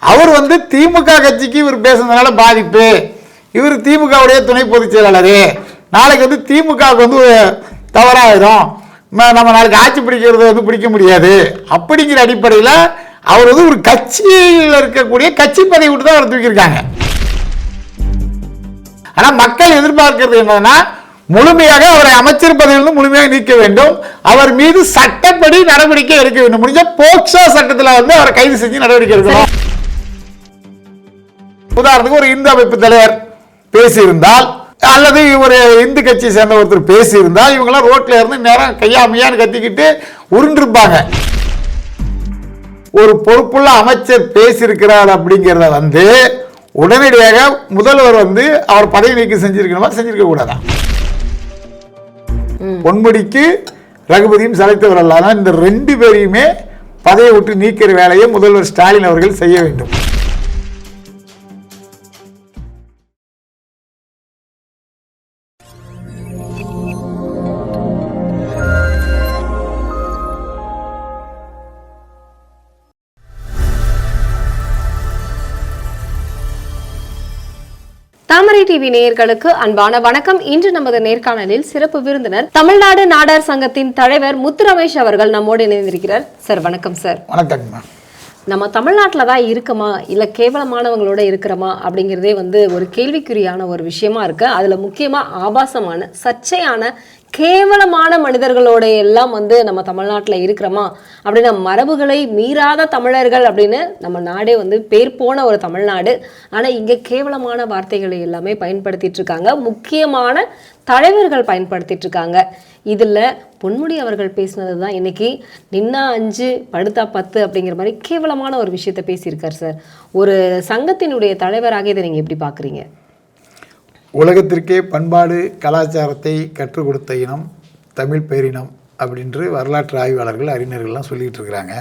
அவர் வந்து திமுக கட்சிக்கு இவர் பேசுனதுனால பாதிப்பு. இவர் திமுகவுடைய துணை பொதுச் செயலாளர். நாளைக்கு வந்து திமுகவுக்கு வந்து தவறாயிரும். நம்ம நாளைக்கு ஆட்சி பிடிக்கிறது வந்து பிடிக்க முடியாது. அப்படிங்கிற அடிப்படையில் அவர் வந்து ஒரு கட்சியில் இருக்கக்கூடிய கட்சி பதவி விட்டு தான் அவர் தூக்கியிருக்காங்க. ஆனா மக்கள் எதிர்பார்க்கிறது என்னன்னா முழுமையாக அவரை அமைச்சர் பதவியிலிருந்து முழுமையாக நீக்க வேண்டும். அவர் மீது சட்டப்படி நடவடிக்கை எடுக்க வேண்டும். முடிஞ்ச போக்சோ சட்டத்தில் வந்து அவரை கைது செஞ்சு நடவடிக்கை எடுக்கணும். உதாரணத்துக்கு ஒரு இந்து அமைப்பு தலைவர் பேசியிருந்தால் அல்லது ஒரு இந்து கட்சியை சேர்ந்த ஒருத்தர் பேசியிருந்தால் இவங்கெல்லாம் ரோட்ல இருந்து நேரம் கையாமையான்னு கத்திக்கிட்டு உருண்டிருப்பாங்க. ஒரு பொறுப்புள்ள அமைச்சர் பேசியிருக்கிறார் அப்படிங்கிறத வந்து உடனடியாக முதல்வர் வந்து அவர் பதவி நீக்கம் செஞ்சிருக்கணுமா செஞ்சிருக்க கூடாதா? பொன்முடிக்கு ரகுபதியும் சளைத்தவர் அல்லாத இந்த ரெண்டு பேரையுமே பதவியை விட்டு நீக்கிற வேலையை முதல்வர் ஸ்டாலின் அவர்கள் செய்ய வேண்டும். டிவி நேயர்களுக்கு அன்பான வணக்கம். இன்று நமது நேர்காணலில் சிறப்பு விருந்தினர் தமிழ்நாடு நாடார் சங்கத்தின் தலைவர் முத்து ரமேஷ் அவர்கள் நம்மோடு இணைந்திருக்கிறார். சார் வணக்கம் சார். வணக்கங்கம்மா நம்ம தமிழ்நாட்டில் தான் இருக்கமா? இல்லை கேவலமானவங்களோட இருக்கிறோமா? அப்படிங்கிறதே வந்து ஒரு கேள்விக்குறியான ஒரு விஷயமா இருக்கு. அதில் முக்கியமாக ஆபாசமான சர்ச்சையான கேவலமான மனிதர்களோட எல்லாம் வந்து நம்ம தமிழ்நாட்டில் இருக்கிறோமா? அப்படின்னு மரபுகளை மீறாத தமிழர்கள் அப்படின்னு நம்ம நாடே வந்து பேர் போன ஒரு தமிழ்நாடு. ஆனால் இங்கே கேவலமான வார்த்தைகளை எல்லாமே பயன்படுத்திட்டு இருக்காங்க. முக்கியமான தலைவர்கள் பயன்படுத்திட்டு இருக்காங்க. இதில் பொன்முடி அவர்கள் பேசினது தான் இன்னைக்கு நின்னா அஞ்சு படுத்தா பத்து அப்படிங்கிற மாதிரி கேவலமான ஒரு விஷயத்த பேசியிருக்கார் சார். ஒரு சங்கத்தினுடைய தலைவராக இதை நீங்கள் எப்படி பார்க்குறீங்க உலகத்திற்கே பண்பாடு கலாச்சாரத்தை கற்றுக் கொடுத்த இனம் தமிழ் பேரினம் அப்படின்று வரலாற்று ஆய்வாளர்கள் அறிஞர்கள்லாம் சொல்லிகிட்டு இருக்கிறாங்க.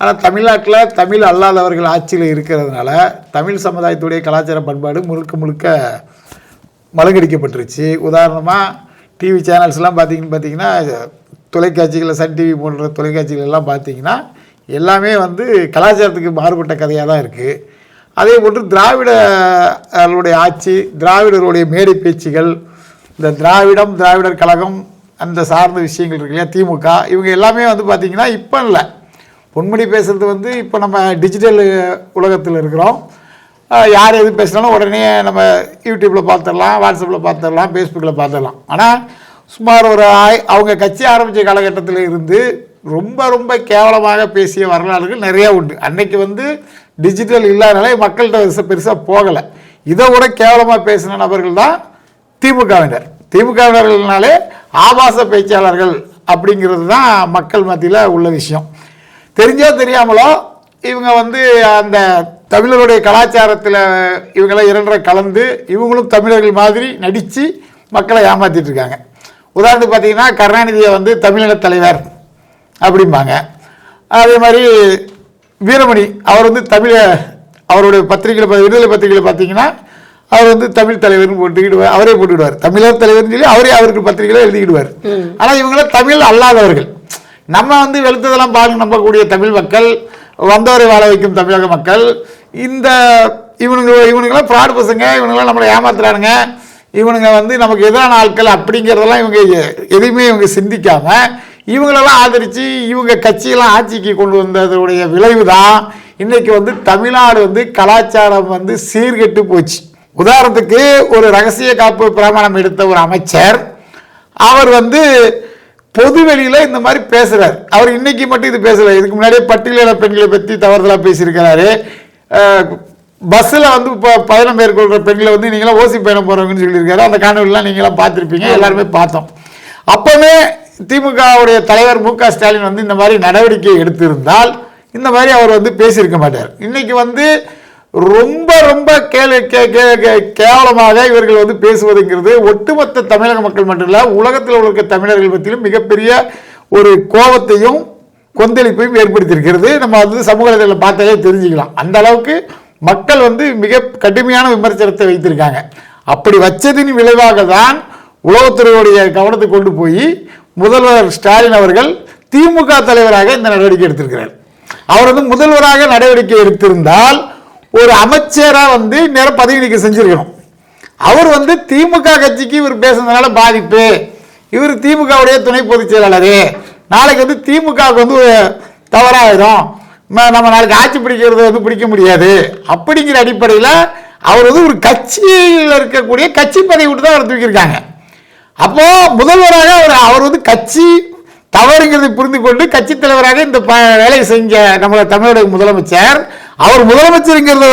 ஆனால் தமிழ்நாட்டில் தமிழ் அல்லாதவர்கள் ஆட்சியில் இருக்கிறதுனால தமிழ் சமுதாயத்துடைய கலாச்சார பண்பாடு முழுக்க முழுக்க மலங்கடிக்கப்பட்டுருச்சு. உதாரணமாக டிவி சேனல்ஸ்லாம் பார்த்திங்கன்னு பார்த்தீங்கன்னா தொலைக்காட்சிகளில் சன் டிவி போன்ற தொலைக்காட்சிகள் எல்லாம் பார்த்தீங்கன்னா எல்லாமே வந்து கலாச்சாரத்துக்கு மாறுபட்ட கதையாக தான் இருக்குது அதே போன்று திராவிடர்களுடைய ஆட்சி திராவிடர்களுடைய மேடை பேச்சுகள் இந்த திராவிடம் திராவிடர் கழகம் அந்த சார்ந்த விஷயங்கள் இருக்கு இல்லையா திமுக இவங்க எல்லாமே வந்து பார்த்திங்கன்னா இப்போ இல்லை. பொன்மொழி பேசுகிறது வந்து இப்போ நம்ம டிஜிட்டல் உலகத்தில் இருக்கிறோம். யார் எது பேசினாலும் உடனே நம்ம யூடியூப்பில் பார்த்துடலாம் வாட்ஸ்அப்பில் பார்த்துடலாம் ஃபேஸ்புக்கில் பார்த்துடலாம் ஆனால் சுமார் ஒரு அவங்க கட்சி ஆரம்பித்த காலகட்டத்தில் இருந்து ரொம்ப ரொம்ப கேவலமாக பேசிய வரலாறுகள் நிறையா உண்டு. அன்னைக்கு வந்து டிஜிட்டல் இல்லாதனால மக்கள்கிட்ட பெருசாக பெருசாக போகலை. இதை விட கேவலமாக பேசின நபர்கள் தான் திமுகவினர். திமுகவினர்கள்னாலே ஆபாச பேச்சாளர்கள் அப்படிங்கிறது தான் மக்கள் மத்தியில் உள்ள விஷயம். தெரிஞ்சோ தெரியாமலோ இவங்க வந்து அந்த தமிழருடைய கலாச்சாரத்தில் இவங்களாம் இரண்டரை கலந்து இவங்களும் தமிழர்கள் மாதிரி நடித்து மக்களை ஏமாற்றிட்டு இருக்காங்க. உதாரணத்துக்கு பார்த்தீங்கன்னா கருணாநிதியை வந்து தமிழின தலைவர் அப்படிம்பாங்க. அதே மாதிரி வீரமணி அவர் வந்து தமிழ அவருடைய பத்திரிகையில் பா- விடுதலை பத்திரிகையில் பார்த்தீங்கன்னா அவர் வந்து தமிழ் தலைவர்னு போட்டுக்கிடுவார் அவரே போட்டுக்கிடுவார். தமிழர் தலைவர்னு சொல்லி அவரே அவருக்கு பத்திரிகையில் எழுதிக்கிடுவார். ஆனால் இவங்களாம் தமிழ் அல்லாதவர்கள். நம்ம வந்து வெளுத்ததெல்லாம் பாருங்க நம்பக்கூடிய தமிழ் மக்கள் வந்தவரை வாழ வைக்கும் தமிழக மக்கள். இந்த இவனுங்க இவனுங்களாம் ஃப்ராடு பசங்க இவனுங்களாம் நம்மளை ஏமாத்துறானுங்க. இவனுங்க வந்து நமக்கு எதிரான ஆட்கள் அப்படிங்கிறதெல்லாம் இவங்க எ- எதையுமே இவங்க சிந்திக்காம இவங்களெல்லாம் ஆதரித்து இவங்க கட்சியெல்லாம் ஆட்சிக்கு கொண்டு வந்ததுடைய விளைவு தான் இன்றைக்கி வந்து தமிழ்நாடு வந்து கலாச்சாரம் வந்து சீர்கெட்டு போச்சு. உதாரணத்துக்கு ஒரு ரகசிய காப்பு பிரமாணம் எடுத்த ஒரு அமைச்சர் அவர் வந்து பொதுவெளியில் இந்த மாதிரி பேசுகிறார் அவர் இன்றைக்கி மட்டும் இது பேசுகிறார் இதுக்கு முன்னாடியே பட்டியலின பெண்களை பற்றி தவறுதலாக பேசியிருக்கிறாரு. பஸ்ஸில் வந்து இப்போ பயணம் மேற்கொள்கிற பெண்களை வந்து நீங்களாம் ஓசி பயணம் போகிறவங்கன்னு சொல்லியிருக்காரு. அந்த காணொலிலாம் நீங்களாம் பார்த்துருப்பீங்க. எல்லாருமே பார்த்தோம். அப்போவே திமுகவுடைய தலைவர் மு க ஸ்டாலின் வந்து இந்த மாதிரி நடவடிக்கை எடுத்திருந்தால் இந்த மாதிரி அவர் வந்து பேசியிருக்க மாட்டார். இன்னைக்கு வந்து ரொம்ப ரொம்ப கேளு கே- கே- கேவலமாக இவர்கள் வந்து பேசுவதுங்கிறது ஒட்டுமொத்த தமிழக மக்கள் மட்டும் இல்லை உலகத்தில் உள்ள தமிழர்கள் பற்றியும் மிகப்பெரிய ஒரு கோபத்தையும் கொந்தளிப்பையும் ஏற்படுத்தியிருக்கிறது. நம்ம வந்து சமூக பார்த்தாலே தெரிஞ்சுக்கலாம். அந்த அளவுக்கு மக்கள் வந்து மிக கடுமையான விமர்சனத்தை வைத்திருக்காங்க. அப்படி வச்சதின் விளைவாக தான் உளவுத்துறையுடைய கவனத்தை கொண்டு போய் முதல்வர் ஸ்டாலின் அவர்கள் திமுக தலைவராக இந்த நடவடிக்கை எடுத்திருக்கிறார். அவர் வந்து முதல்வராக நடவடிக்கை எடுத்திருந்தால் ஒரு அமைச்சராக வந்து நேரம் பதவி நீக்கம் செஞ்சிருக்கணும். அவர் வந்து திமுக கட்சிக்கு இவர் பேசுனதுனால பாதிப்பு. இவர் திமுகவுடைய துணை பொதுச் செயலாளர். நாளைக்கு வந்து திமுகவுக்கு வந்து தவறாயிடும் நம்ம நாளைக்கு ஆட்சி பிடிக்கிறது வந்து பிடிக்க முடியாது. அப்படிங்கிற அடிப்படையில் அவர் வந்து ஒரு கட்சியில் இருக்கக்கூடிய கட்சி பதவி விட்டு தான் அவர் தூக்கியிருக்காங்க. அப்போ முதல்வராக அவர் அவர் வந்து கட்சி தவறுங்கிறதை புரிந்து கொண்டு கட்சி தலைவராக இந்த ப வேலையை செஞ்ச நம்ம தமிழக முதலமைச்சர் அவர் முதலமைச்சருங்கிறத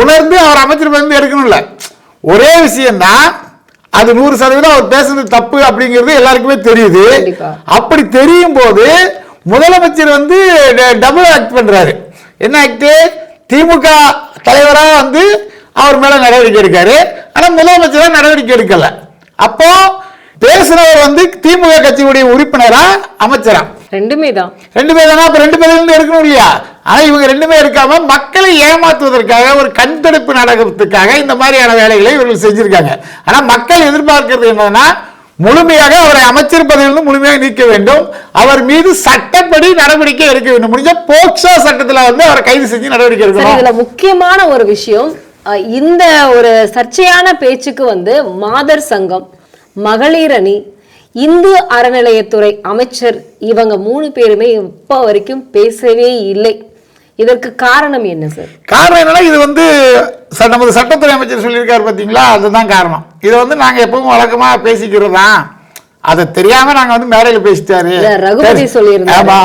உணர்ந்து அவர் அமைச்சர் பதவி எடுக்கணும்ல ஒரே விஷயம்தான் அது நூறு சதவீதம் அவர் பேசுனது தப்பு அப்படிங்கிறது எல்லாருக்குமே தெரியுது. அப்படி தெரியும் போது முதலமைச்சர் வந்து டபுள் ஆக்ட் பண்றாரு. என்ன ஆக்ட் திமுக தலைவரா வந்து அவர் மேல நடவடிக்கை எடுக்காரு. ஆனா முதலமைச்சரா நடவடிக்கை எடுக்கல. அப்போ பேசுறவர் வந்து திமுக கட்சியுடைய உறுப்பினரா அமைச்சரா? ரெண்டுமே தான். ரெண்டு பேர் தானே? அப்ப ரெண்டு பேர்ல இருந்து எடுக்கணும் இல்லையா? ஆனா இவங்க ரெண்டுமே எடுக்காம மக்களை ஏமாத்துவதற்காக ஒரு கண் தடுப்பு நாடகத்துக்காக இந்த மாதிரியான வேலைகளை இவர்கள் செஞ்சிருக்காங்க. ஆனா மக்கள் எதிர்பார்க்கிறது என்னன்னா முழுமையாக அவரை அமைச்சர் பதவியிலிருந்து முழுமையாக நீக்க வேண்டும். அவர் மீது சட்டப்படி நடவடிக்கை எடுக்க வேண்டும். முடிஞ்ச போக்சோ சட்டத்துல வந்து அவரை கைது செஞ்சு நடவடிக்கை எடுக்கணும். இதுல முக்கியமான ஒரு விஷயம் இந்த ஒரு சர்ச்சையான பேச்சுக்கு வந்து மாதர் சங்கம் மகளிர் அணி இந்து அறநிலையத்துறை அமைச்சர் இவங்க மூணு பேருமே இப்ப வரைக்கும் பேசவே இல்லை. இதற்கு காரணம் என்ன சார்? காரணம் என்னன்னா இது வந்து நமது சட்டத்துறை அமைச்சர் சொல்லியிருக்காரு பார்த்தீங்களா அதுதான் காரணம். இதை வந்து நாங்க எப்பவும் வழக்கமா பேசிக்கிறது? தான் அதை தெரியாம நாங்க வந்து மேடையில பேசிட்டாரு. ரகுபதி சொல்லியிருந்தாரு. ஆமா.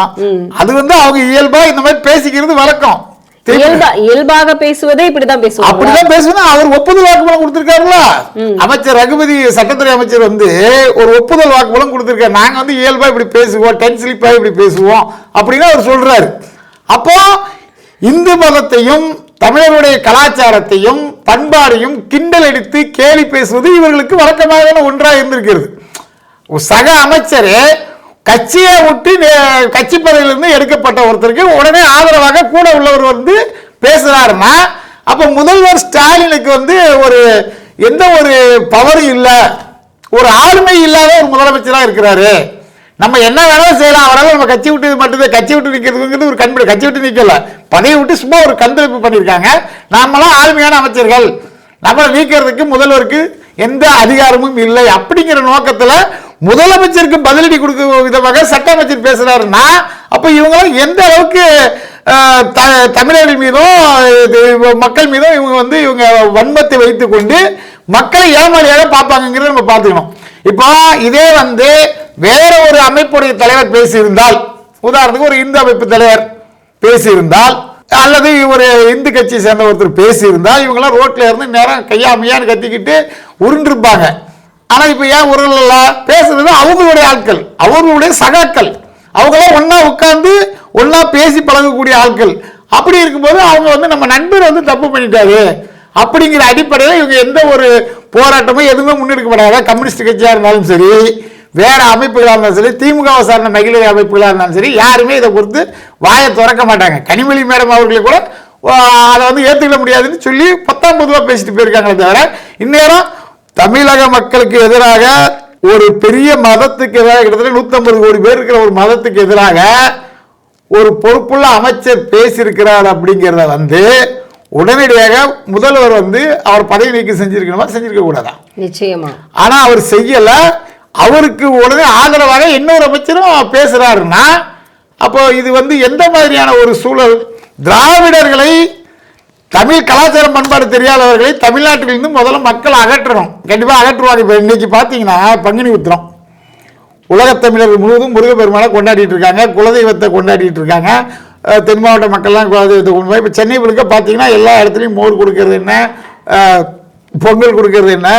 அது வந்து அவங்க இயல்பா இந்த மாதிரி பேசிக்கிறது வழக்கம். இயல்பாக பேசுவதே இப்படிதான் பேசுவாங்க. அப்படிதான் பேசுனா அவர் ஒப்புதல் வாக்குமூலம் கொடுத்திருக்காருல்ல? அமைச்சர் ரகுபதி சட்டத்துறை அமைச்சர் வந்து ஒரு ஒப்புதல் வாக்குமூலம் கொடுத்திருக்காரு. நாங்க வந்து இயல்பா இப்படி பேசுவோம் டென் ஸ்லிப்பா இப்படி பேசுவோம் அப்படின்னு அவர் சொல்றாரு. அப்போ இந்து மதத்தையும் தமிழருடைய கலாச்சாரத்தையும் பண்பாடையும் கிண்டல் அடித்து கேலி பேசுவது இவர்களுக்கு வழக்கமான ஒன்றாக இருந்திருக்கிறது. சக அமைச்சர் கட்சியை விட்டு கட்சி பதவியிலிருந்து எடுக்கப்பட்ட ஒருத்தருக்கு உடனே ஆதரவாக கூட உள்ளவர் வந்து பேசுகிறாருமா அப்போ முதல்வர் ஸ்டாலினுக்கு வந்து ஒரு எந்த ஒரு பவரும் இல்லை. ஒரு ஆளுமை இல்லாத ஒரு முதலமைச்சராக இருக்கிறாரு. நம்ம என்ன வேணாலும் செய்யலாம். அவரால் நம்ம கட்சி விட்டு மட்டும்தான் கட்சி விட்டு நிற்கிறதுங்கிறது ஒரு கண்பிடி. கட்சி விட்டு நிற்கல பதவி விட்டு சும்மா ஒரு கந்தளிப்பு பண்ணியிருக்காங்க. நாமெல்லாம் ஆளுமையான அமைச்சர்கள். நம்மளை நீக்கிறதுக்கு முதல்வருக்கு எந்த அதிகாரமும் இல்லை. அப்படிங்கிற நோக்கத்தில் முதலமைச்சருக்கு பதிலடி கொடுக்க விதமாக சட்ட அமைச்சர் பேசுறாருன்னா அப்ப இவங்களும் எந்த அளவுக்கு த- தமிழர்கள் மீதும் இது மக்கள் மீதும் இவங்க வந்து இவங்க வன்மத்தை வைத்துக்கொண்டு மக்களை ஏமாளியாக பார்ப்பாங்கிறத நம்ம பார்த்துக்கணும். இப்போ இதே வந்து வேற ஒரு அமைப்புடைய தலைவர் பேசியிருந்தால் உதாரணத்துக்கு ஒரு இந்து அமைப்பு தலைவர் பேசியிருந்தால் அல்லது ஒரு இந்து கட்சியை சேர்ந்த ஒருத்தர் பேசியிருந்தால் இவங்கெல்லாம் ரோட்ல இருந்து நேரம் கையாமையான்னு கத்திக்கிட்டு உருண்டிருப்பாங்க. ஆனால் இப்போ ஏன் உருளல பேசுறது அவங்களுடைய ஆட்கள் அவர்களுடைய சகாக்கள். அவங்களாம் ஒன்றா உட்காந்து ஒன்றா பேசி பழகக்கூடிய ஆட்கள். அப்படி இருக்கும்போது அவங்க வந்து நம்ம நண்பர் வந்து தப்பு பண்ணிட்டாரு. அப்படிங்கிற அடிப்படையில் இவங்க எந்த ஒரு போராட்டமும் எதுவுமே முன்னெடுக்கப்படாத கம்யூனிஸ்ட் கட்சியாக இருந்தாலும் சரி வேறு அமைப்புகளாக இருந்தாலும் சரி திமுகவை சார்ந்த மகளிர் அமைப்புகளாக இருந்தாலும் சரி யாருமே இதை பொறுத்து வாயை திறக்க மாட்டாங்க. கனிமொழி மேடம் அவர்களை கூட அதை வந்து ஏற்றுக்கிட முடியாதுன்னு சொல்லி பத்தாம் பொதுவாக பேசிட்டு போயிருக்காங்களே தவிர இந்நேரம் தமிழக மக்களுக்கு எதிராக ஒரு பெரிய மதத்துக்கு எதிராக கிட்டத்தட்ட நூற்றம்பது கோடி பேர் இருக்கிற ஒரு மதத்துக்கு எதிராக ஒரு பொறுப்புள்ள அமைச்சர் பேசியிருக்கிறார் அப்படிங்கிறத வந்து உடனடியாக முதல்வர் வந்து அவர் பதவி நீக்கம் செஞ்சிருக்கணுமா செஞ்சிருக்க கூடாதா? நிச்சயமா. ஆனா அவர் செய்யல. அவருக்கு உடனே ஆதரவாக இன்னொரு அமைச்சரும் பேசுறாருன்னா அப்போ இது வந்து எந்த மாதிரியான ஒரு சூழல்? திராவிடர்களை தமிழ் கலாச்சாரம் பண்பாடு தெரியாதவர்களை தமிழ்நாட்டிலிருந்து முதல்ல மக்கள் அகற்றணும். கண்டிப்பாக அகற்றுவாங்க இப்போ இன்றைக்கி பார்த்தீங்கன்னா பங்குனி உத்திரம். உலகத் தமிழர்கள் முழுவதும் முருகப்பெருமானை கொண்டாடிட்டு இருக்காங்க. குலதெய்வத்தை கொண்டாடிட்டு இருக்காங்க. தென் மாவட்ட மக்கள்லாம் குலதெய்வத்தை கொண்டு போய் இப்போ சென்னை முழுக்க பார்த்தீங்கன்னா எல்லா இடத்துலையும் மோர் கொடுக்கறது என்ன? பொங்கல் கொடுக்கறது என்ன?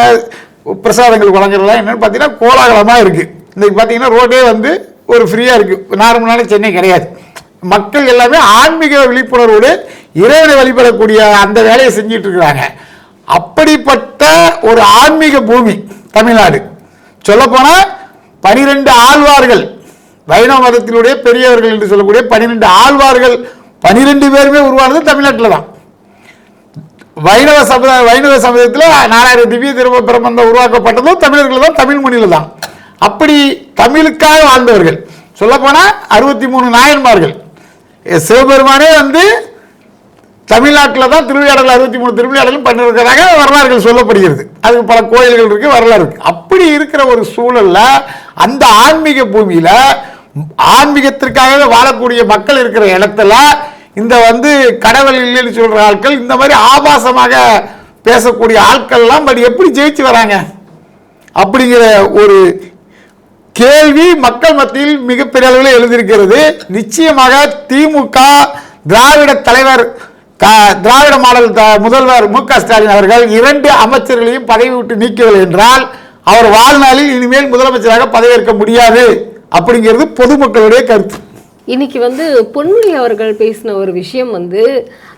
பிரசாதங்கள் வழங்குறதுலாம் என்னென்னு பார்த்தீங்கன்னா கோலாகலமாக இருக்குது இன்றைக்கி பார்த்தீங்கன்னா ரோடே வந்து ஒரு ஃப்ரீயாக இருக்குது நார்மலான சென்னை கிடையாது. மக்கள் எல்லாமே ஆன்மீக விழிப்புணர்வோடு இறைவனை வழிபடக்கூடிய அந்த வேலையை செஞ்சிட்டு இருக்கிறாங்க அப்படிப்பட்ட ஒரு ஆன்மீக பூமி தமிழ்நாடு. சொல்லப்போனால் பனிரெண்டு ஆழ்வார்கள் வைணவ மதத்தினுடைய பெரியவர்கள் என்று சொல்லக்கூடிய பனிரெண்டு ஆழ்வார்கள் பனிரெண்டு பேருமே உருவானது தமிழ்நாட்டில் தான். வைணவ சமுதாய வைணவ சமுதாயத்தில் நாலாயிரம் திவ்ய திரும்ப பிரபந்தம் உருவாக்கப்பட்டதும் தமிழர்கள் தான் தமிழ் மொழியில் தான். அப்படி தமிழுக்காக வாழ்ந்தவர்கள். சொல்லப்போனால் அறுபத்தி மூணு நாயன்மார்கள். சிவபெருமானே வந்து தமிழ்நாட்டில் தான் திருவிளையாடல் அறுபத்தி மூணு திருவிளையாடலும் பண்ணிருக்கிறதாக வரலாறுகள் சொல்லப்படுகிறது. அதுக்கு பல கோயில்கள் இருக்கு வரலாறு இருக்கு. அப்படி இருக்கிற ஒரு சூழல்ல அந்த ஆன்மீக பூமியில ஆன்மீகத்திற்காக வாழக்கூடிய மக்கள் இருக்கிற இடத்துல இந்த வந்து கடவுள் இல்லைன்னு சொல்ற ஆட்கள் இந்த மாதிரி ஆபாசமாக பேசக்கூடிய ஆட்கள்லாம் பட் எப்படி ஜெயிச்சு வராங்க? அப்படிங்கிற ஒரு கேள்வி மக்கள் மத்தியில் மிகப்பெரிய அளவில் எழுதியிருக்கிறது நிச்சயமாக திமுக திராவிட தலைவர் க- திராவிட மாடல் த- முதல்வர் மு க ஸ்டாலின் அவர்கள் இரண்டு அமைச்சர்களையும் பதவி விட்டு நீக்கவில்லை என்றால் அவர் வாழ்நாளில் இனிமேல் முதலமைச்சராக பதவியேற்க முடியாது அப்படிங்கிறது பொதுமக்களுடைய கருத்து. இன்னைக்கு வந்து பொன்முடி அவர்கள் பேசின ஒரு விஷயம் வந்து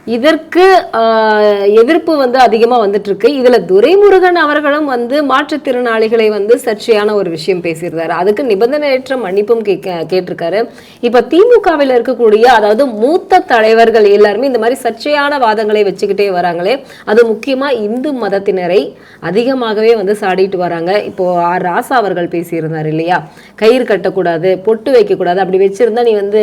இதற்கு ஆஹ், எதிர்ப்பு வந்து அதிகமா வந்துட்டு இருக்கு இதுல துரைமுருகன் அவர்களும் வந்து மாற்றுத்திறனாளிகளை வந்து சர்ச்சையான ஒரு விஷயம் பேசியிருந்தாரு. அதுக்கு நிபந்தனையற்ற மன்னிப்பும் கேட்க கேட்டிருக்காரு. இப்ப திமுகவில் இருக்கக்கூடிய அதாவது மூத்த தலைவர்கள் எல்லாருமே இந்த மாதிரி சர்ச்சையான வாதங்களை வச்சுக்கிட்டே வராங்களே அது முக்கியமா இந்து மதத்தினரை அதிகமாகவே வந்து சாடிட்டு வராங்க. இப்போ ஆர். ராசா அவர்கள் பேசியிருந்தார் இல்லையா? கயிறு கட்டக்கூடாது பொட்டு வைக்கக்கூடாது அப்படி வச்சிருந்தா நீ வந்து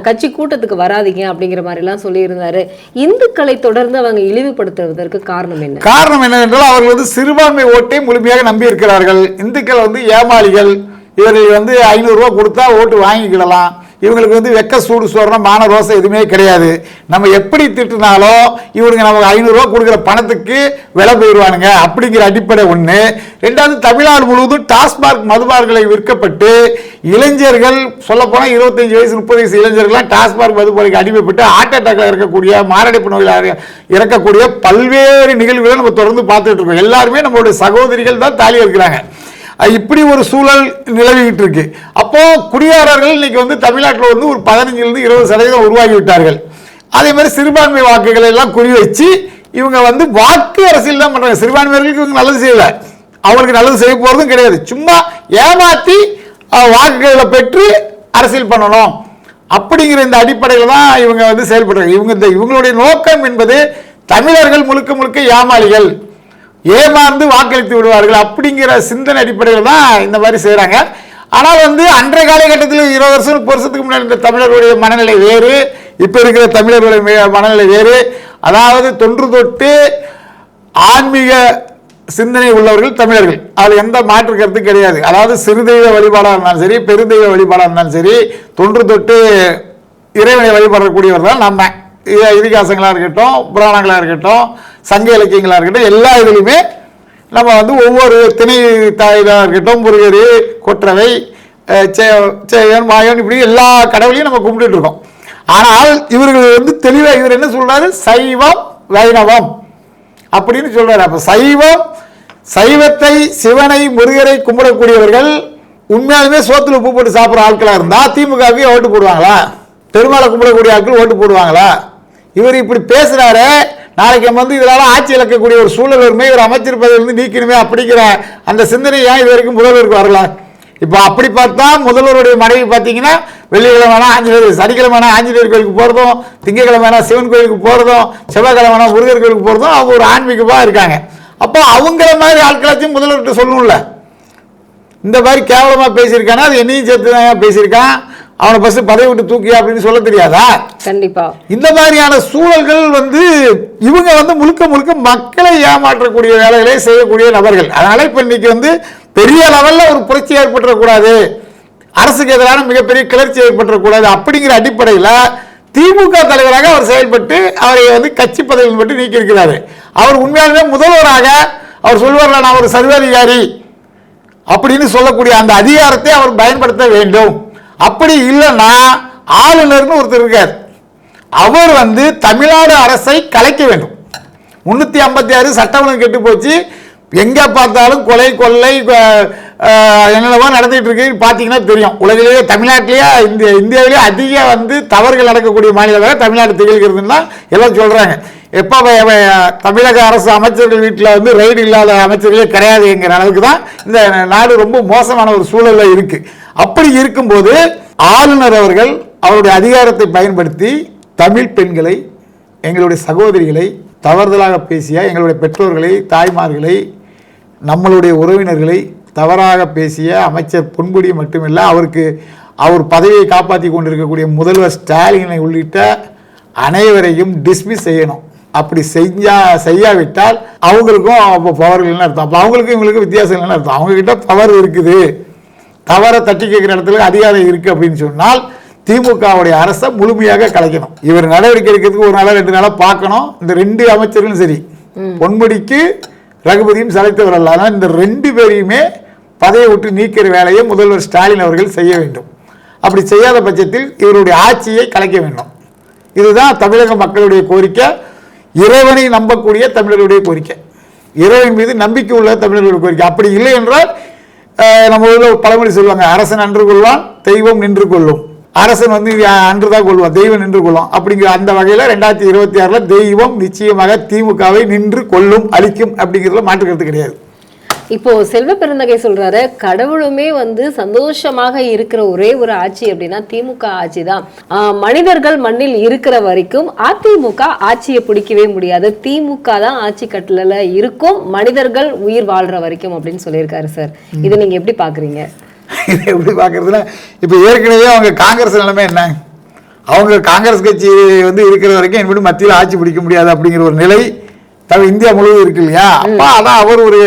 கட்சி கூட்டத்துக்கு- வராதிங்க வராதீங்க அப்படிங்கிற மாதிரிலாம் சொல்லியிருந்தாரு. இந்துக்களை தொடர்ந்து அவங்க இழிவுபடுத்துவதற்கு காரணம் என்ன? காரணம் என்னவென்றால் அவர்கள் வந்து சிறுபான்மை ஓட்டை முழுமையாக நம்பி இருக்கிறார்கள் இந்துக்கள் வந்து ஏமாளிகள். இவர்கள் வந்து ஐநூறுரூவா கொடுத்தா ஓட்டு வாங்கிக்கிடலாம். இவங்களுக்கு வந்து வெக்க சூடு சோறுனா மான ரோசை எதுவுமே கிடையாது. நம்ம எப்படி திட்டுனாலும் இவனுங்க நமக்கு ஐநூறுரூவா கொடுக்குற பணத்துக்கு விலை போயிடுவானுங்க. அப்படிங்கிற அடிப்படை ஒன்று ரெண்டாவது தமிழ்நாடு முழுவதும் டாஸ்மாக் மதுபார்களை விற்கப்பட்டு இளைஞர்கள் சொல்லப்போனால் இருபத்தஞ்சு வயசு முப்பது வயசு இளைஞர்கள்லாம் டாஸ்மாக் மதுபார்க்கு அடிமைப்பட்டு ஹார்ட் அட்டாக்ல இருக்கக்கூடிய மாரடைப்பு நோயில் இறக்கக்கூடிய பல்வேறு நிகழ்வுகளை நம்ம தொடர்ந்து பார்த்துட்டு இருக்கோம். எல்லாருமே நம்மளுடைய சகோதரிகள் தான் தாலி இருக்கிறாங்க இப்படி ஒரு சூழல் நிலவிக்கிட்டு இருக்கு. அப்போது குடியாரர்கள் இன்னைக்கு வந்து தமிழ்நாட்டில் வந்து ஒரு பதினஞ்சுலேருந்து இருபது சதவீதம் உருவாகி விட்டார்கள். அதே மாதிரி சிறுபான்மை வாக்குகளை எல்லாம் குறி வச்சு இவங்க வந்து வாக்கு அரசியல் தான் பண்ணுறாங்க சிறுபான்மையர்களுக்கு இவங்க நல்லது செய்யலை. அவங்களுக்கு நல்லது செய்ய போகிறதும் கிடையாது. சும்மா ஏமாற்றி வாக்குகளை பெற்று அரசியல் பண்ணணும். அப்படிங்கிற இந்த அடிப்படையில் தான் இவங்க வந்து செயல்படுறாங்க. இவங்க இந்த இவங்களுடைய நோக்கம் என்பது தமிழர்கள் முழுக்க முழுக்க ஏமாளிகள். ஏமாந்து வாக்களித்து விடுவார்கள் அப்படிங்கிற சிந்தனை அடிப்படையில் தான் இந்த மாதிரி செய்கிறாங்க ஆனால் வந்து அன்றைய காலகட்டத்தில் இருபது வருஷம் முப்பது வருஷத்துக்கு முன்னாடி இந்த தமிழர்களுடைய மனநிலை வேறு இப்போ இருக்கிற தமிழர்களுடைய மனநிலை வேறு. அதாவது தொன்று தொட்டு ஆன்மீக சிந்தனை உள்ளவர்கள் தமிழர்கள். அது எந்த மாற்று கருத்து கிடையாது. அதாவது சிறுதெய்வ வழிபாடாக இருந்தாலும் சரி பெருதெய்வ வழிபாடாக இருந்தாலும் சரி தொன்று தொட்டு இறைவனை வழிபடக்கூடியவர் தான் நம்ம. இதிகாசங்களாக இருக்கட்டும் புராணங்களாக இருக்கட்டும் சங்க இலக்கியங்களாக இருக்கட்டும் எல்லா இதுலையுமே நம்ம வந்து ஒவ்வொரு திணை தாயிலாக இருக்கட்டும் முருகர் கொற்றவை சே- சேயன் மாயன் இப்படி எல்லா கடவுளையும் நம்ம கும்பிட்டுட்டு இருக்கோம். ஆனால் இவர்கள் வந்து தெளிவாக இவர் என்ன சொல்கிறாரு சைவம் வைணவம் அப்படின்னு சொல்கிறார் அப்போ சைவம் சைவத்தை சிவனை முருகரை கும்பிடக்கூடியவர்கள் உண்மையாலுமே சோத்தில் உப்பு போட்டு சாப்பிட்ற ஆட்களாக இருந்தால் திமுகவுக்கு ஓட்டு போடுவாங்களா? பெருமாளை கும்பிடக்கூடிய ஆட்கள் ஓட்டு போடுவாங்களா? இவர் இப்படி பேசுகிறாரே நாளைக்கு வந்து இதனால் ஆட்சி இழக்கக்கூடிய ஒரு சூழல் வருமே இவர் அமைச்சர் பதவியிலிருந்து நீக்கணுமே அப்படிங்கிற அந்த சிந்தனை ஏன் இது வரைக்கும் முதல்வருக்கு வரல? இப்போ அப்படி பார்த்தா முதல்வருடைய மனைவி பார்த்தீங்கன்னா வெள்ளிக்கிழமைனா ஆஞ்சநேயர் சனிக்கிழமைனா ஆஞ்சநேயர் கோயிலுக்கு போகிறதும் திங்கக்கிழமைனா சிவன் கோயிலுக்கு போகிறதும் செவ்வாய்க்கிழமைனா முருகர் கோயிலுக்கு போகிறதும் அவங்க ஒரு ஆன்மீகமாக இருக்காங்க. அப்போ அவங்கள மாதிரி ஆட்களாச்சும் முதல்வர்கிட்ட சொல்லணும்ல? இந்த மாதிரி கேவலமாக பேசியிருக்கானா? அது என்னையும் சேர்த்து தான் பேசியிருக்கான்? அவனை ஃபஸ்ட்டு பதவி விட்டு தூக்கியா அப்படின்னு சொல்ல தெரியாதா? கண்டிப்பா. இந்த மாதிரியான சூழல்கள் வந்து இவங்க வந்து முழுக்க முழுக்க மக்களை ஏமாற்றக்கூடிய வேலைகளை செய்யக்கூடிய நபர்கள். அதனால இப்ப இன்னைக்கு வந்து பெரிய லெவல்ல ஒரு புரட்சி ஏற்பட்டுறக்கூடாது. அரசுக்கு எதிரான மிகப்பெரிய கிளர்ச்சி ஏற்பட்டுறக்கூடாது அப்படிங்கிற அடிப்படையில் திமுக தலைவராக அவர் செயல்பட்டு அவரை வந்து கட்சி பதவியில் மட்டும் நீக்கியிருக்கிறாரு. அவர் உண்மையாலுமே முதல்வராக அவர் சொல்வார்ல நான் ஒரு சர்வாதிகாரி அப்படின்னு சொல்லக்கூடிய அந்த அதிகாரத்தை அவர் பயன்படுத்த வேண்டும். அப்படி இல்லைன்னா ஆளுநர்னு ஒருத்தர் இருக்கார். அவர் வந்து தமிழ்நாடு அரசை கலைக்க வேண்டும். முன்னூற்றி ஐம்பத்தி ஆறு சட்டம் ஒழுங்கு கெட்டு போச்சு. எங்கே பார்த்தாலும் கொலை கொள்ளை என்னென்னவோ நடந்துட்டு இருக்கு பார்த்தீங்கன்னா தெரியும். உலகிலேயே தமிழ்நாட்டிலேயே இந்திய இந்தியாவிலேயே அதிக வந்து தவறுகள் நடக்கக்கூடிய மாநிலமாக தமிழ்நாடு திகழ்கிறதுன்னா எல்லாம் சொல்கிறாங்க எப்போ தமிழக அரசு அமைச்சர்கள் வீட்டில் வந்து ரைடு இல்லாத அமைச்சர்களே கிடையாதுங்கிற அளவுக்கு தான் இந்த நாடு ரொம்ப மோசமான ஒரு சூழலில் இருக்குது அப்படி இருக்கும்போது ஆளுநர் அவர்கள் அவருடைய அதிகாரத்தை பயன்படுத்தி தமிழ் பெண்களை எங்களுடைய சகோதரிகளை தவறுதலாக பேசிய எங்களுடைய பெற்றோர்களை தாய்மார்களை நம்மளுடைய உறவினர்களை தவறாக பேசிய அமைச்சர் பொன்முடி மட்டுமில்லை அவருக்கு அவர் பதவியை காப்பாற்றி கொண்டிருக்கக்கூடிய முதல்வர் ஸ்டாலினை உள்ளிட்ட அனைவரையும் டிஸ்மிஸ் செய்யணும். அப்படி செஞ்சா செய்யாவிட்டால் அவங்களுக்கும் அப்போ பவர் இல்லைன்னு அர்த்தம். அப்போ அவங்களுக்கும் இவங்களுக்கும் வித்தியாசம் இல்லைன்னு அர்த்தம். அவங்க கிட்ட பவர் இருக்குது. தவறை தட்டி கேட்குற இடத்துல அதிகாரம் இருக்கு அப்படின்னு சொன்னால் திமுகவுடைய அரசை முழுமையாக கலைக்கணும். இவர் நடவடிக்கை எடுக்கிறதுக்கு ஒரு நாளா ரெண்டு நாளா பார்க்கணும். இந்த ரெண்டு அமைச்சர்களும் சரி. பொன்முடிக்கு ரகுபதியும் சலைத்தவர் அல்ல. இந்த ரெண்டு பேரையுமே பதவியை விட்டு நீக்கிற வேலையை முதல்வர் ஸ்டாலின் அவர்கள் செய்ய வேண்டும். அப்படி செய்யாத பட்சத்தில் இவருடைய ஆட்சியை கலைக்க வேண்டும். இதுதான் தமிழக மக்களுடைய கோரிக்கை. இறைவனை நம்பக்கூடிய தமிழருடைய கோரிக்கை. இறைவன் மீது நம்பிக்கை உள்ள தமிழர்களுடைய கோரிக்கை. அப்படி இல்லை என்றால் நம்ம ஊரில் பழமொழி சொல்லுவாங்க அரசன் அன்று கொள்வான் தெய்வம் நின்று கொள்ளும். அரசன் வந்து அன்று தான் கொள்வான் தெய்வம் நின்று கொள்ளும் அப்படிங்கிற அந்த வகையில் ரெண்டாயிரத்தி இருபத்தி ஆறில் தெய்வம் நிச்சயமாக திமுகவை நின்று கொள்ளும் அழிக்கும் அப்படிங்கிறதுல மாற்றுக்கிறது கிடையாது. இப்போ செல்வ பெருந்தகை சொல்றாரு கடவுளுமே வந்து சந்தோஷமாக இருக்கிற ஒரே ஒரு ஆட்சி அப்படின்னா திமுக ஆட்சி தான் ஆஹ் மனிதர்கள் மண்ணில் இருக்கிற வரைக்கும் அதிமுக ஆட்சியை பிடிக்கவே முடியாது. திமுக தான் ஆட்சி கட்டல இருக்கும். மனிதர்கள் உயிர் வாழ்ற வரைக்கும் அப்படின்னு சொல்லியிருக்காரு சார். இதை நீங்க எப்படி பாக்குறீங்க? இதை எப்படி பார்க்கறதுனா இப்போ ஏற்கனவே அவங்க காங்கிரஸ் நிலைமை என்ன? அவங்க காங்கிரஸ் கட்சி வந்து இருக்கிற வரைக்கும் என்பது மத்தியில் ஆட்சி பிடிக்க முடியாது அப்படிங்கிற ஒரு நிலை தமிழ் இந்தியா முழுவதும் இருக்கு இல்லையா? அப்போ அதான் அவர் ஒரு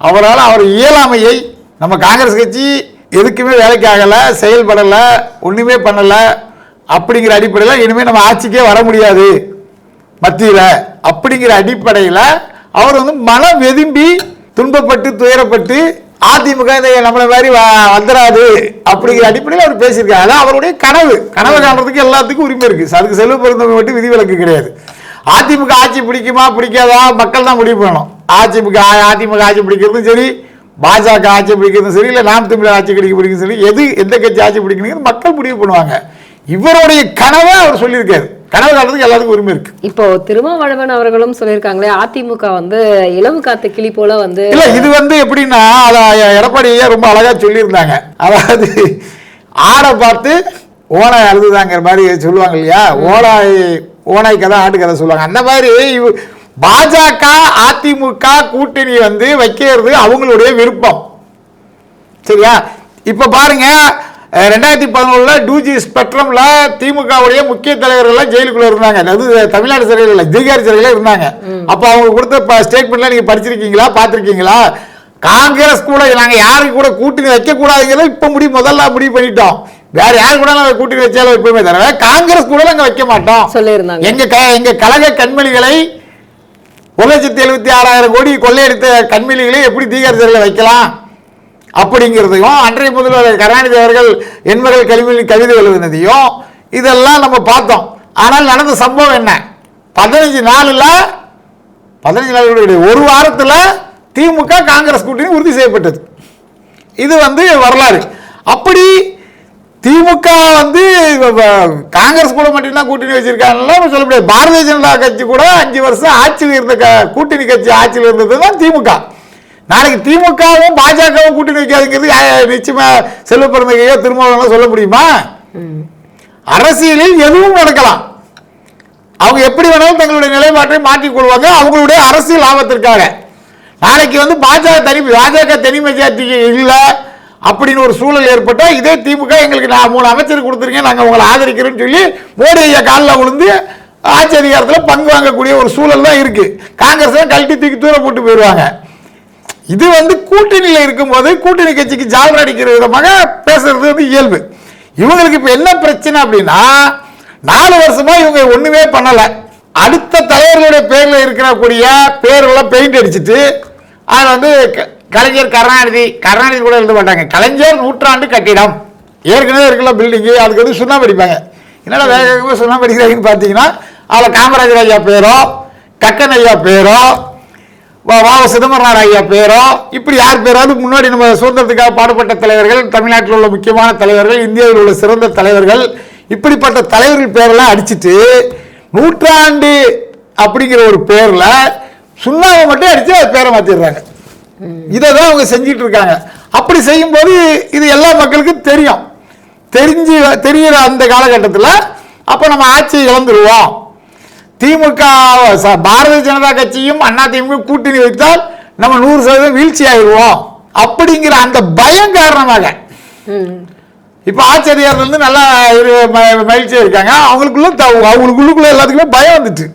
அவரால் அவர் இயலாமையை நம்ம காங்கிரஸ் கட்சி எதுக்குமே வேலைக்கு ஆகலை செயல்படலை ஒன்றுமே பண்ணலை அப்படிங்கிற அடிப்படையில் இனிமேல் நம்ம ஆட்சிக்கே வர முடியாது மத்தியில். அப்படிங்கிற அடிப்படையில் அவர் வந்து மனம் வெதும்பி துன்பப்பட்டு துயரப்பட்டு அதிமுக இந்த நம்மளை மாதிரி வந்துடாது அப்படிங்கிற அடிப்படையில் அவர் பேசியிருக்காரு. அதான் அவருடைய கனவு. கனவு காணுறதுக்கு எல்லாத்துக்கும் உரிமை இருக்குது அதுக்கு செலவு பெருந்தவங்க மட்டும் விதிவிலக்கு கிடையாது. அதிமுக ஆட்சி பிடிக்குமா பிடிக்காதா? மக்கள் தான் முடிவு பண்ணணும். அதிமுக அதிமுக ஆட்சி பிடிக்கிறதும் சரி பாஜக ஆட்சி பிடிக்கிறதும் சரி இல்லை நாம் தமிழர் ஆட்சி கிடைக்க பிடிக்கும் சரி எது எந்த கட்சி ஆட்சி பிடிக்கணுங்கிறது மக்கள் முடிவு பண்ணுவாங்க. இவருடைய கனவை அவர் சொல்லியிருக்காரு. கனவு காணுறதுக்கு எல்லாத்துக்கும் உரிமை இருக்கு. இப்போ திருமாவளவன் அவர்களும் சொல்லியிருக்காங்களே அதிமுக வந்து இலவு காத்த கிளி போல வந்து இல்ல இது வந்து எப்படின்னா அத எடப்பாடி ஐயா ரொம்ப அழகா சொல்லியிருந்தாங்க. அதாவது ஆடை பார்த்து ஓனாய் அழுதுதாங்கிற மாதிரி சொல்லுவாங்க இல்லையா? ஓனாய் ஓனாய் கதை ஆட்டு கதை சொல்லுவாங்க. அந்த மாதிரி பாஜக அதிமுக கூட்டணி வந்து வைக்கிறது அவங்களுடைய விருப்பம். சரியா? இப்ப பாருங்க ரெண்டாயிரத்தி பதினொன்றுல டூஜி ஸ்பெக்ட்ரம்ல திமுகவுடைய முக்கிய தலைவர்கள் ஜெயிலுக்குள்ள இருந்தாங்க. அது தமிழ்நாடு சிறையில் இல்லை தீகார் சிறையில இருந்தாங்க. அப்ப அவங்க கொடுத்த ஸ்டேட்மெண்ட்ல நீங்க படிச்சிருக்கீங்களா பார்த்திருக்கீங்களா? காங்கிரஸ் கூட நாங்க யாருக்கு கூட கூட்டணி வைக்க கூடாதுங்கிறத இப்ப முடிவு முதல்ல முடிவு பண்ணிட்டோம். வேற யாரு கூட நாங்க கூட்டணி வச்சாலும் எப்பவுமே தவிர காங்கிரஸ் கூட நாங்க வைக்க மாட்டோம். சொல்லியிருந்தாங்க. எங்க எங்க கழக கண்மணிகளை ஒரு லட்சத்தி எழுபத்தி ஆறாயிரம் கோடி கொள்ளையடித்த கண்மணிகளை எப்படி தீகார் சிறையில் வைக்கலாம்? அப்படிங்கிறதையும் அன்றைய முதல்வர் கருணாநிதி அவர்கள் எண்மகள் கல்வி கவிதை எழுதினதையும் இதெல்லாம் நம்ம பார்த்தோம். ஆனால் நடந்த சம்பவம் என்ன? பதினஞ்சு நாளில் பதினஞ்சு நாள் ஒரு வாரத்தில் திமுக காங்கிரஸ் கூட்டணி உறுதி செய்யப்பட்டது. இது வந்து வரலாறு. அப்படி திமுக வந்து காங்கிரஸ் கூட மட்டும்தான் கூட்டணி வச்சிருக்காங்கலாம் சொல்ல முடியாது. பாரதிய ஜனதா கட்சி கூட அஞ்சு வருஷம் ஆட்சியில் இருந்த கூட்டணி கட்சி ஆட்சியில் இருந்தது தான் திமுக. நாளைக்கு திமுகவும் பாஜகவும் கூட்டணி வைக்காதுங்கிறது நிச்சயமா செல்வ பிறந்தகையோ திருமாவளவனோ சொல்ல முடியுமா? அரசியலில் எதுவும் நடக்கலாம். அவங்க எப்படி வேணாலும் தங்களுடைய நிலைப்பாட்டை மாற்றிக் கொள்வாங்க அவங்களுடைய அரசியல் லாபத்திற்காக நாளைக்கு வந்து பாஜக தனி பாஜக தனி மெஜாரிட்டிக்கு இல்லை அப்படின்னு ஒரு சூழல் ஏற்பட்டால் இதே திமுக எங்களுக்கு நான் மூணு அமைச்சர் கொடுத்துருங்க நாங்கள் உங்களை ஆதரிக்கிறோம்னு சொல்லி மோடி ஐயா காலில் விழுந்து ஆட்சி அதிகாரத்தில் பங்கு வாங்கக்கூடிய ஒரு சூழல் தான் இருக்கு. காங்கிரஸ் தான் கழட்டி தூக்கி தூர போட்டு போயிடுவாங்க இது வந்து கூட்டணியில் இருக்கும்போது கூட்டணி கட்சிக்கு ஜாலர் அடிக்கிற விதமாக பேசுறது வந்து இயல்பு. இவங்களுக்கு இப்போ என்ன பிரச்சனை அப்படின்னா நாலு வருஷமா இவங்க ஒண்ணுமே பண்ணலை. அடுத்த தலைவர்களுடைய பேரில் இருக்கக்கூடிய பேரெல்லாம் பெயிண்ட் அடிச்சிட்டு அது வந்து க- கலைஞர் கருணாநிதி கருணாநிதி கூட எழுத மாட்டாங்க. கலைஞர் நூற்றாண்டு கட்டிடம். ஏற்கனவே இருக்குல்ல பில்டிங்கு அதுக்கு வந்து சுண்ணாம்பு அடிப்பாங்க. என்னடா வேக வேகமாக சுண்ணாம்பு அடிக்கிறாங்கன்னு பார்த்தீங்கன்னா அதில் காமராஜர் ஐயா பேரோ கக்கன் ஐயா பேரோ வா- வா சிதம்பரனார் ஐயா பேரோ. இப்படி யார் பேராவது முன்னாடி நம்ம சுதந்திரத்துக்காக பாடுபட்ட தலைவர்கள் தமிழ்நாட்டில் உள்ள முக்கியமான தலைவர்கள் இந்தியாவில் உள்ள சிறந்த தலைவர்கள் இப்படிப்பட்ட தலைவர்கள் பேரெல்லாம் அடிச்சிட்டு நூற்றாண்டு அப்படிங்கிற ஒரு பேரில் சுண்ணாவை மட்டும் அடித்து அது பேரை மாற்றிடுறாங்க இதை தான் அவங்க செஞ்சிட்டு இருக்காங்க. அப்படி செய்யும்போது இது எல்லா மக்களுக்கும் தெரியும். தெரிஞ்சு தெரிகிற அந்த காலகட்டத்தில் அப்போ நம்ம ஆட்சியை இழந்துருவோம். திமுக பாரதிய ஜனதா கட்சியும் அண்ணா திமுக கூட்டணி வைத்தால் நம்ம நூறு சதவீதம் வீழ்ச்சி ஆயிடுவோம். அப்படிங்கிற அந்த பயம் காரணமாக. இப்போ ஆச்சரியார் வந்து நல்லா இரு ம- மகிழ்ச்சியா இருக்காங்க. அவங்களுக்குள்ள அவங்களுக்குள்ளுக்குள்ள எல்லாத்துக்குமே பயம் வந்துட்டு.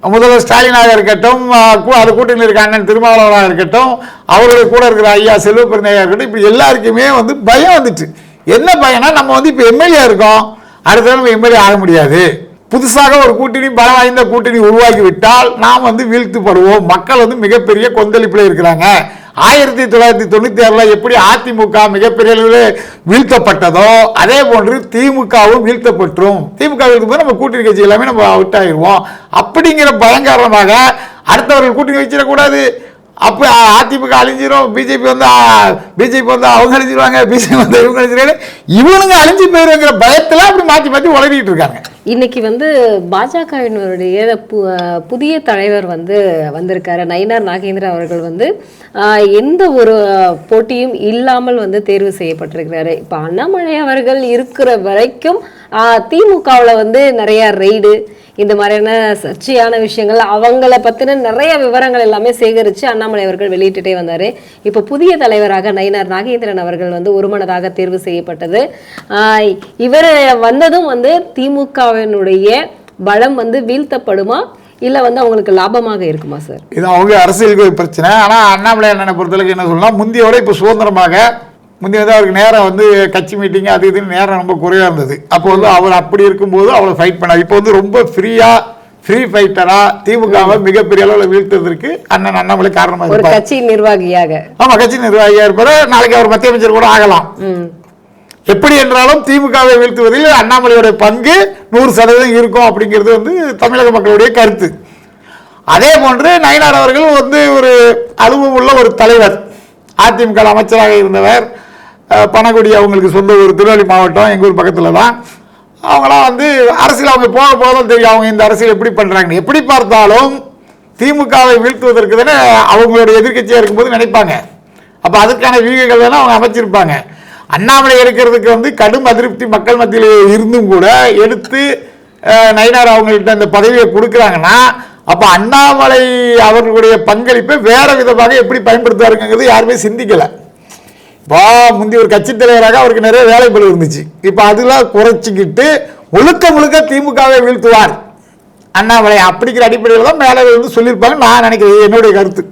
முதல்வர் ஸ்டாலினாக இருக்கட்டும் அது கூட்டணியில் இருக்க அண்ணன் திருமாவளவனாக இருக்கட்டும் அவருடைய கூட இருக்கிற ஐயா செல்வ பெருந்தையா இருக்கட்டும் இப்படி எல்லாருக்குமே வந்து பயம் வந்துச்சு என்ன பயம்னா நம்ம வந்து இப்போ எம்எல்ஏ இருக்கோம். அடுத்த நம்ம எம்எல்ஏ ஆக முடியாது. புதுசாக ஒரு கூட்டணி பலம் வாய்ந்த கூட்டணி உருவாக்கிவிட்டால் நாம் வந்து வீழ்த்துப்படுவோம். மக்கள் வந்து மிகப்பெரிய கொந்தளிப்பில் இருக்கிறாங்க. ஆயிரத்தி தொள்ளாயிரத்தி தொண்ணூத்தி ஆறுல எப்படி அதிமுக மிகப்பெரிய அளவில் வீழ்த்தப்பட்டதோ அதே போன்று திமுகவும் வீழ்த்தப்பட்டுரும் திமுக வீழ்த்தும் போது நம்ம கூட்டணி கட்சி எல்லாமே நம்ம அவுட் ஆகிடுவோம் அப்படிங்கிற பயங்காரணமாக அடுத்தவர்கள் கூட்டணி வச்சிடக்கூடாது. அப்போ அதிமுக அழிஞ்சிரும் பிஜேபி வந்து பிஜேபி வந்து அவங்க அழிஞ்சிருவாங்க பிஜேபி வந்து இவங்க அழிஞ்சிருவாங்க. இவனுங்க அழிஞ்சு போயிருங்கிற பயத்தில் அப்படி மாற்றி மாற்றி உளறிட்டு இருக்காங்க. இன்னைக்கு வந்து பாஜகவினுடைய பு- புதிய தலைவர் வந்து வந்திருக்காரு. நயினார் நாகேந்திரன் அவர்கள் வந்து எந்த ஒரு போட்டியும் இல்லாமல் வந்து தேர்வு செய்யப்பட்டிருக்கிறாரு. இப்போ அண்ணாமலை அவர்கள் இருக்கிற வரைக்கும் திமுகவில் வந்து நிறைய ரெய்டு இந்த மாதிரியான சர்ச்சையான விஷயங்கள் அவங்கள பற்றின நிறைய விவரங்கள் எல்லாமே சேகரித்து அண்ணாமலை அவர்கள் வெளியிட்டுட்டே வந்தார். இப்போ புதிய தலைவராக நயினார் நாகேந்திரன் அவர்கள் வந்து ஒருமனதாக தேர்வு செய்யப்பட்டது. இவர் வந்ததும் வந்து திமுகவினுடைய பலம் வந்து வீழ்த்தப்படுமா? இல்லை வந்து அவங்களுக்கு லாபமாக இருக்குமா சார்? இது அவங்க அரசியலுக்கு பிரச்சனை. ஆனால் அண்ணாமலை அண்ணனை பொறுத்தளவுக்கு என்ன சொல்லலாம் முந்தையோட இப்போ சுதந்திரமாக முந்தைய வந்து அவருக்கு நேரம் வந்து கட்சி மீட்டிங் அது இதுன்னு நேரம் ரொம்ப குறைவாக இருந்தது. அப்போ வந்து அவர் அப்படி இருக்கும்போது அவளை ஃபைட் பண்ணார். இப்போ வந்து ரொம்ப ஃப்ரீயாக ஃப்ரீ ஃபைட்டராக திமுகவை மிகப்பெரிய அளவில் வீழ்த்ததற்கு அண்ணன் அண்ணாமலை காரணமாக இருப்பார். கட்சி நிர்வாகியாக. ஆமா கட்சி நிர்வாகியாக இருப்பார். நாளைக்கு அவர் மத்திய அமைச்சர் கூட ஆகலாம். எப்படி என்றாலும் திமுகவை வீழ்த்துவதில் அண்ணாமலையோட பங்கு நூறு சதவீதம் இருக்கும் அப்படிங்கிறது வந்து தமிழக மக்களுடைய கருத்து. அதே போன்று நயினார் அவர்கள் வந்து ஒரு அனுபவம் உள்ள ஒரு தலைவர். அதிமுக அமைச்சராக இருந்தவர். பணக்குடி அவங்களுக்கு சொந்த ஊர் திருநெல்வேலி மாவட்டம் எங்கள் ஊர் பக்கத்தில் தான் அவங்களாம் வந்து அரசியல் அவங்க போக போக தான் தெரியும் அவங்க இந்த அரசியல் எப்படி பண்ணுறாங்கன்னு எப்படி பார்த்தாலும் திமுகவை வீழ்த்துவதற்கு தானே அவங்களுடைய எதிர்கட்சியாக இருக்கும்போது நினைப்பாங்க. அப்போ அதுக்கான வியூகங்கள் தானே அவங்க அமைச்சிருப்பாங்க. அண்ணாமலை எடுக்கிறதுக்கு வந்து கடும் அதிருப்தி மக்கள் மத்தியில் இருந்தும் கூட எடுத்து நயினார் அவங்கள்ட்ட அந்த பதவியை கொடுக்குறாங்கன்னா அப்போ அண்ணாமலை அவர்களுடைய பங்களிப்பை வேறு விதமாக எப்படி பயன்படுத்துவாருங்கிறது யாருமே சிந்திக்கலை. இப்போ முந்தி ஒரு கட்சி தலைவராக அவருக்கு நிறைய வேலைகள் இருந்துச்சு. இப்போ அதெல்லாம் குறைச்சிக்கிட்டு முழுக்க முழுக்க திமுகவை வீழ்த்துவார். அண்ணாமலை அப்படிங்கிற அடிப்படையில் தான் மேலே வந்து சொல்லியிருப்பாங்க நான் நினைக்கிறேன். என்னுடைய கருத்து.